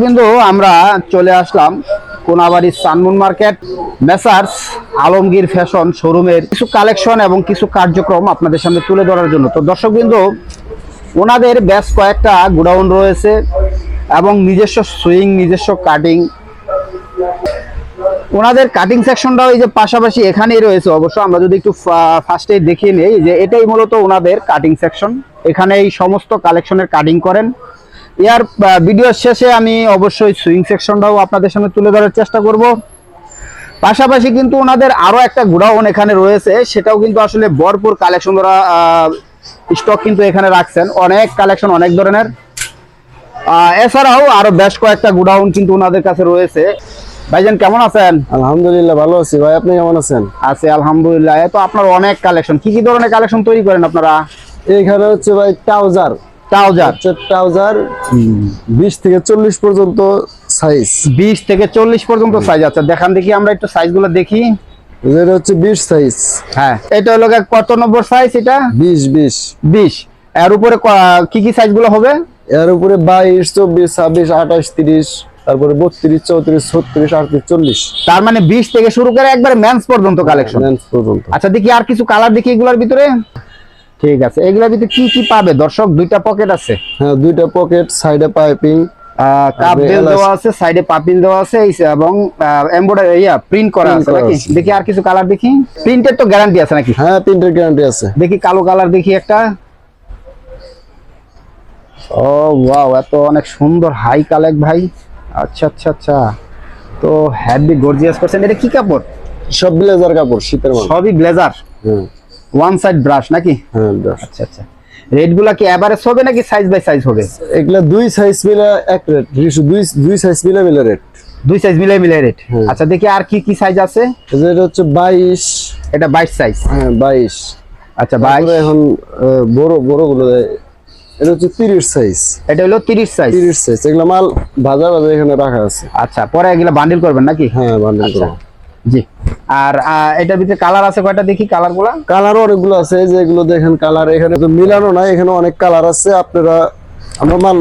কিন্তু আমরা চলে আসলাম কোনাবাড়ির Sunmoon market, messrs, Alamgir fashion শোরুমের কিছু কালেকশন এবং কিছু কার্যক্রম আপনাদের সামনে তুলে ধরার জন্য। তো দর্শক বিন্দু, ওনাদের বেশ কয়েকটা গোডাউন রয়েছে এবং নিজস্ব সুইং, নিজস্ব কাটিং। ওনাদের কাটিং সেকশনটাও এই যে পাশাপাশি এখানেই রয়েছে অবশ্য। আমরা যদি একটু ফার্স্টে দেখিয়ে নেই যে এটাই মূলত ওনাদের কাটিং সেকশন। এখানে এই সমস্ত কালেকশনের কাটিং করেন। ইয়ার ভিডিওর শেষে আমি অবশ্যই সুইং সেকশনটাও আপনাদের সামনে তুলে ধরার চেষ্টা করব। পাশাপাশি কিন্তু ওনাদের আরও একটা গোডাউন এখানে রয়েছে সেটাও কিন্তু আসলে ভরপুর কালেকশন ওরা স্টক কিন্তু এখানে রাখছেন। অনেক কালেকশন অনেক ধরনের। এছাড়াও আরও বেশ কয়েকটা গোডাউন কিন্তু ওনাদের কাছে রয়েছে। ভাইজান কেমন আছেন? আলহামদুলিল্লাহ ভালো আছি। ভাই আপনি কেমন আছেন? আছে আলহামদুলিল্লাহ। এ তো আপনার অনেক কালেকশন কি কি ধরনের কালেকশন তৈরি করেন আপনারা? এইখানে হচ্ছে ভাই ট্রাউজার ট্রাউজার? ট্রাউজার বিশ থেকে চল্লিশ পর্যন্ত সাইজ বিশ থেকে চল্লিশ পর্যন্ত সাইজ আছে। দেখান দেখি আমরা একটু সাইজ দেখি। এটা হচ্ছে বিশ সাইজ হ্যাঁ। এটা হলো কত নম্বর সাইজ এটা? এর উপরে কি কি হবে? এর উপরে বাইশ চব্বিশ ছাব্বিশ আঠাশ তিরিশ তারপরে বত্রিশ চৌত্রিশ ছত্রিশ আটত্রিশ চল্লিশ। তার মানে বিশ থেকে শুরু করে একবার ম্যান্স পর্যন্ত কালেকশন Men's পর্যন্ত। আচ্ছা দেখি আর কিছু কালার দেখি এগুলোর ভিতরে। ঠিক আছে এগুলোর ভিতরে কি কি পাবে? দর্শক দুইটা পকেট আছে। হ্যাঁ দুইটা পকেট সাইডে পাইপিং কাপ বেল দেওয়া আছে সাইডে পাপিন দেওয়া আছে এই এবং এমব্রয়ডারি ইয়া প্রিন্ট করা আছে নাকি? দেখি আর কিছু কালার দেখি। প্রিন্টের তো গ্যারান্টি আছে নাকি? হ্যাঁ প্রিন্টের গ্যারান্টি আছে। দেখি কালো কালার দেখি একটা। ও ওয়াও এত অনেক সুন্দর হাই কালেক ভাই। আচ্ছা আচ্ছা আচ্ছা। তো হ্যাভি গর্জিয়াস করছেন। এটা কি কাপড়? সব ব্লেজার কাপড় শীতের সবই ব্লেজার হ্যাঁ। ওয়ান সাইড ব্রাশ নাকি? হ্যাঁ ব্রাশ। আচ্ছা আচ্ছা। রেটগুলা কি এভারেজ হবে নাকি সাইজ বাই সাইজ হবে? এগুলা দুই সাইজ মিলে এক রেট দুই দুই সাইজ মিলে মিলে রেট দুই সাইজ মিলাই মিলে রেট হুম। আচ্ছা দেখি আর কি কি সাইজ আছে? এটা হচ্ছে বাইশ। এটা বাইশ সাইজ হ্যাঁ বাইশ। আচ্ছা বাইশ। তারপরে এখন আহ, বড় বড়গুলো এটা হচ্ছে তিরিশ সাইজ এটা হলো তিরিশ সাইজ তিরিশ সাইজ এগুলো মাল ভাজা ভাজা এখানে রাখা আছে। আচ্ছা পরে এগুলা বান্ডিল করবেন নাকি? হ্যাঁ বান্ডেল আচ্ছা। জি। আর এটার ভিতরে কালার আছে কয়টা দেখি কালারগুলা কালারও অনেকগুলো আছে যেগুলো দেখেন কালার এখানে তো মিলানো নাই এখানে অনেক কালার আছে আপনারা আমরা মাল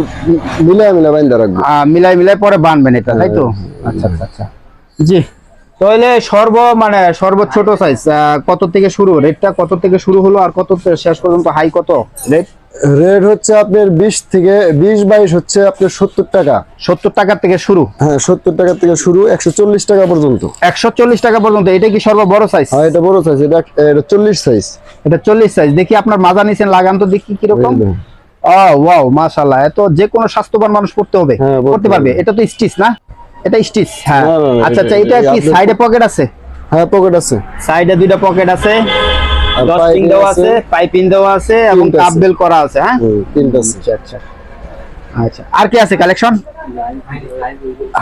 মিলাই মিলাই বাইন্দা রাখব। মিলাই মিলাই পরে বানবেন এটা তাই তো? আচ্ছা আচ্ছা আচ্ছা। জি। তাহলে সর্ব মানে সর্বোচ্চ ছোট সাইজ কত থেকে শুরু? রেটটা কত থেকে শুরু হলো আর কত শেষ পর্যন্ত? হাই কত? রেট রেট হচ্ছে আপনার বিশ থেকে বিশ বাইশ হচ্ছে আপনার সত্তর টাকা। সত্তর টাকা থেকে শুরু? হ্যাঁ সত্তর টাকা থেকে শুরু একশো চল্লিশ টাকা পর্যন্ত। একশো চল্লিশ টাকা পর্যন্ত এটা কি সর্ব বড় সাইজ আর এটা বড় সাইজ এটা এটা চল্লিশ সাইজ এটা চল্লিশ সাইজ দেখি আপনার মাজা নিচেন লাগান তো দেখি কীরকম। ও ওয়াও মাশাআল্লাহ এত যে কোনো স্বাস্থ্যবান মানুষ পড়তে হবে। হ্যাঁ, পড়তে পারবে। এটা তো স্টিচ না? এটা স্টিচ হ্যাঁ আচ্ছা আচ্ছা এটা- এটা কি সাইডে পকেট আছে? হ্যাঁ পকেট আছে। সাইডে দুইটা পকেট আছে। ডস্টিং দেওয়া আছে। আছে পাইপিং দেওয়া আছে এবং কাপ বেল করা আছে হ্যাঁ? তিনটা আছে। আচ্ছা আচ্ছা। আচ্ছা আর কি আছে কালেকশন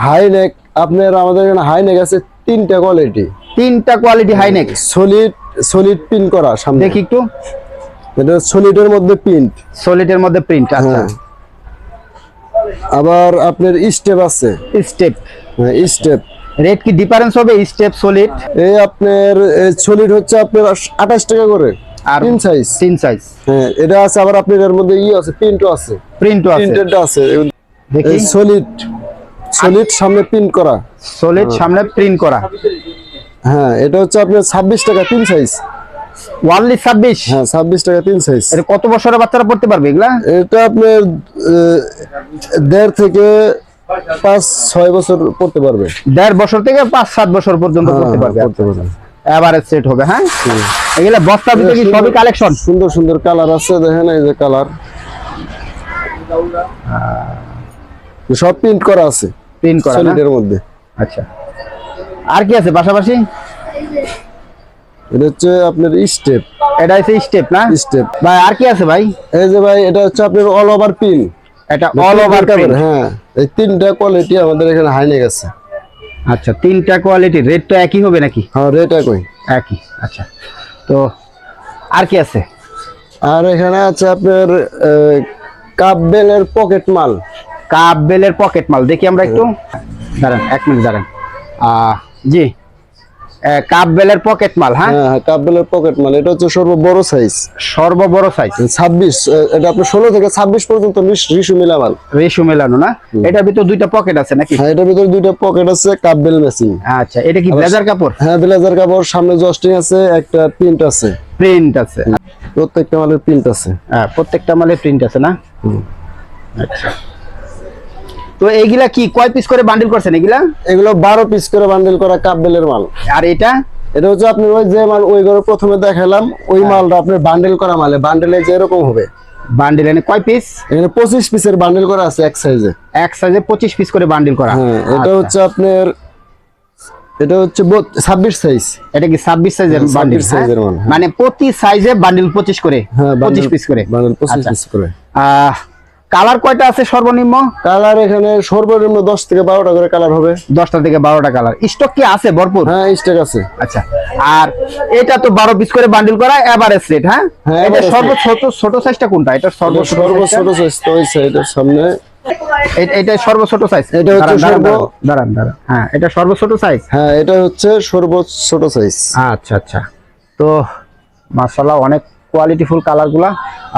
হাই নেক আপনার আমাদের এখানে হাই নেক আছে তিনটা কোয়ালিটি তিনটা quality high neck solid solid pin করা সামনে। দেখি একটু। এটা সলিডের মধ্যে প্রিন্ট সলিডের মধ্যে প্রিন্ট আচ্ছা। হ্যাঁ। আবার আপনার স্টেপ আছে। স্টেপ হ্যাঁ স্টেপ রেট কি ডিফারেন্স হবে? স্টেপ সলিড এই আপনার সলিড হচ্ছে আপনার আঠাশ টাকা করে। আর তিন সাইজ তিন সাইজ হ্যাঁ এটা আছে আবার আপনার এর মধ্যে ই আছে প্রিন্টও আছে। প্রিন্টও আছে। প্রিন্টেডটা আছে। দেখি। সলিড সলিড সামনে প্রিন্ট করা। সলিড সামনে প্রিন্ট করা। হ্যাঁ এটা হচ্ছে আপনার ছাব্বিশ টাকা তিন সাইজ ওয়ানলি ছাব্বিশ? হ্যাঁ ছাব্বিশ টাকা তিন সাইজ এটা কত বছরের বাচ্চারা পড়তে পারবে এগুলা? এটা আপনার দেড় থেকে পাঁচ ছয় বছর পড়তে পারবে। দেড় বছর থেকে পাঁচ সাত বছর পর্যন্ত হ্যাঁ, পড়তে হ্যাঁ, পারবে। পড়তে এভারেজ সেট হবে হ্যাঁ? এগুলা বস্তার ভিতরে কি সবই কালেকশন সুন্দর সুন্দর কালার আছে দেখেন এই যে কালার সব প্রিন্ট করা আছে প্রিন্ট করা? সলিডের মধ্যে। আচ্ছা। আর কি আছে পাশাপাশি? এটা হচ্ছে আপনার স্টেপ এটা হচ্ছে স্টেপ না? স্টেপ ভাই আর কি আছে ভাই? এই যে ভাই এটা হচ্ছে আপনার অল ওভার পিন এটা অল ওভার প্রিন্ট হ্যাঁ এই তিনটা কোয়ালিটি আমাদের এখানে হাইনেক আছে আচ্ছা তিনটা কোয়ালিটি রেট তো একই হবে নাকি? হ্যাঁ রেট একই। একই আচ্ছা। তো আর কি আছে? আর এখানে আছে আপনার কাপ বেলের পকেট মাল। কাপ বেলের পকেট মাল দেখি আমরা একটু। দাঁড়ান এক মিনিট দাঁড়ান। জি। কাপ বেলের পকেট মাল হ্যাঁ? হ্যাঁ হ্যাঁ কাপবেলের পকেট মাল। এটা হচ্ছে সর্ব বড় সাইজ সর্ববড় সাইজ ছাব্বিশ এটা আপনার ষোলো থেকে ছাব্বিশ পর্যন্ত রিস- রিসু মিলা মাল রেশু মেলানো না? এটার ভিতর দুইটা পকেট আছে নাকি? হ্যাঁ এটার ভিতরে দুইটা পকেট আছে কাপবেল মেশিন আচ্ছা এটা কি ব্লেজার কাপড়? হ্যাঁ ব্লেজার কাপড় সামনে জস্টিং আছে একটা প্রিন্ট আছে। প্রিন্ট আছে। প্রত্যেকটা মালের প্রিন্ট আছে। হ্যাঁ প্রত্যেকটা মালে প্রিন্ট আছে না? আচ্ছা। তো এইগুলা কি কয় পিস করে বান্ডিল করছেন এগুলা? এগুলো বারো পিস করে বান্ডেল করা কাপবেলের মাল। আর এটা? এটা হচ্ছে আপনি ওই যে মাল ওই ঘরে প্রথমে দেখালাম ওই মালটা আপনার বান্ডেল করা মালে। বান্ডেলে যে এরকম হবে। বান্ডিল এনে কয় পিস এখানে পঁচিশ পিসের বান্ডেল করা আছে এক সাইজে এক সাইজে পঁচিশ পিস করে বান্ডিল করা। হ্যাঁ এটা আচ্ছা। হচ্ছে আপনার এটা হচ্ছে ছাব্বিশ সাইজ এটা কি ছাব্বিশ সাইজের হ্যাঁ, বান্ডিল 26 size এর মাল, হ্যাঁ। মানে প্রতি সাইজে বান্ডিল পঁচিশ করে হ্যাঁ পঁচিশ পিস করে। বান্ডেল পঁচিশ। পিস করে। আহ কালার কয়টা আছে সর্বনিম্ন? কালার এখানে সর্বনিম্ন দশ থেকে বারোটা করে কালার হবে। দশটা থেকে বারোটা কালার। স্টক কি আছে ভরপুর? হ্যাঁ স্টক আছে। আচ্ছা আর এটা তো বারো পিস করে বান্ডিল করা এভারেজ রেট হ্যাঁ? হ্যাঁ, এটা সর্ব ছোট ছোট সাইজটা কোনটা? এটা সর্ব সর্ব ছোট সাইজ তো ওই সাইডের সামনে। এটা সর্ব ছোট সাইজ এটা হচ্ছে সর্ব- দাঁড়ান দাঁড়ান হ্যাঁ এটা সর্ব ছোট সাইজ হ্যাঁ এটা হচ্ছে সর্ব ছোট সাইজ আচ্ছা আচ্ছা। তো মাশাআল্লাহ অনেক কোয়ালিটিফুল কালারগুলা।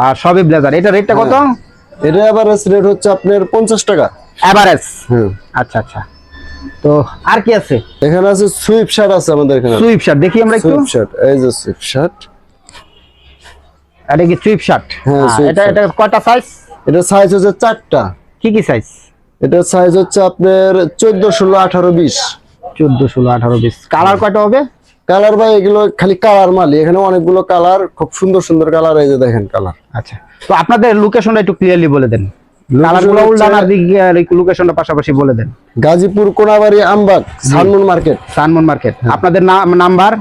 আর সবই ব্লেজার এটা রেটটা কত। এটা এভারেজ রেট হচ্ছে আপনার পঞ্চাশ টাকা। এভারেজ হ্যাঁ আচ্ছা আচ্ছা। তো আর কি আছে? এখানে আছে সুইপ শার্ট আছে আমাদের এখানে। সুইপ শার্ট দেখি আমরা একটু। সুইপ শার্ট এই যে সুইপ শার্ট এটা কি সুইপ শার্ট হ্যাঁ, এটা এটা কয়টা সাইজ এটা সাইজ হচ্ছে চারটা। কি কি সাইজ এটা সাইজ হচ্ছে আপনার চোদ্দ ষোলো আঠারো বিশ। চোদ্দ ষোলো আঠারো বিশ। কালার কয়টা হবে? কালার ভাই এগুলো খালি কালার মালি। এখানে অনেকগুলো কালার খুব সুন্দর সুন্দর কালার এই যে দেখেন কালার। আচ্ছা। তো আপনাদের লোকেশনটা একটু ক্লিয়ারলি বলে দেন। কালারগুলো হচ্ছে- উল্টান আর লোকেশনটা পাশাপাশি বলে দেন। Gazipur Konabari Ambag Sunmoon market. Sunmoon market. হ্যাঁ। আপনাদের নাম নাম্বার?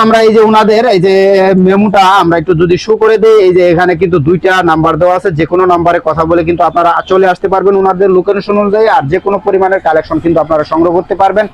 আমরা এই যে ওনাদের এই যে মেমোটা আমরা একটু যদি শো করে দেই এই যে এখানে কিন্তু দুইটা নাম্বার দেওয়া আছে। যে কোনো নাম্বারে কথা বলে কিন্তু আপনারা চলে আসতে পারবেন ওনাদের লোকেশন অনুযায়ী আর যে কোনো পরিমাণের কালেকশন কিন্তু আপনারা সংগ্রহ করতে পারবেন।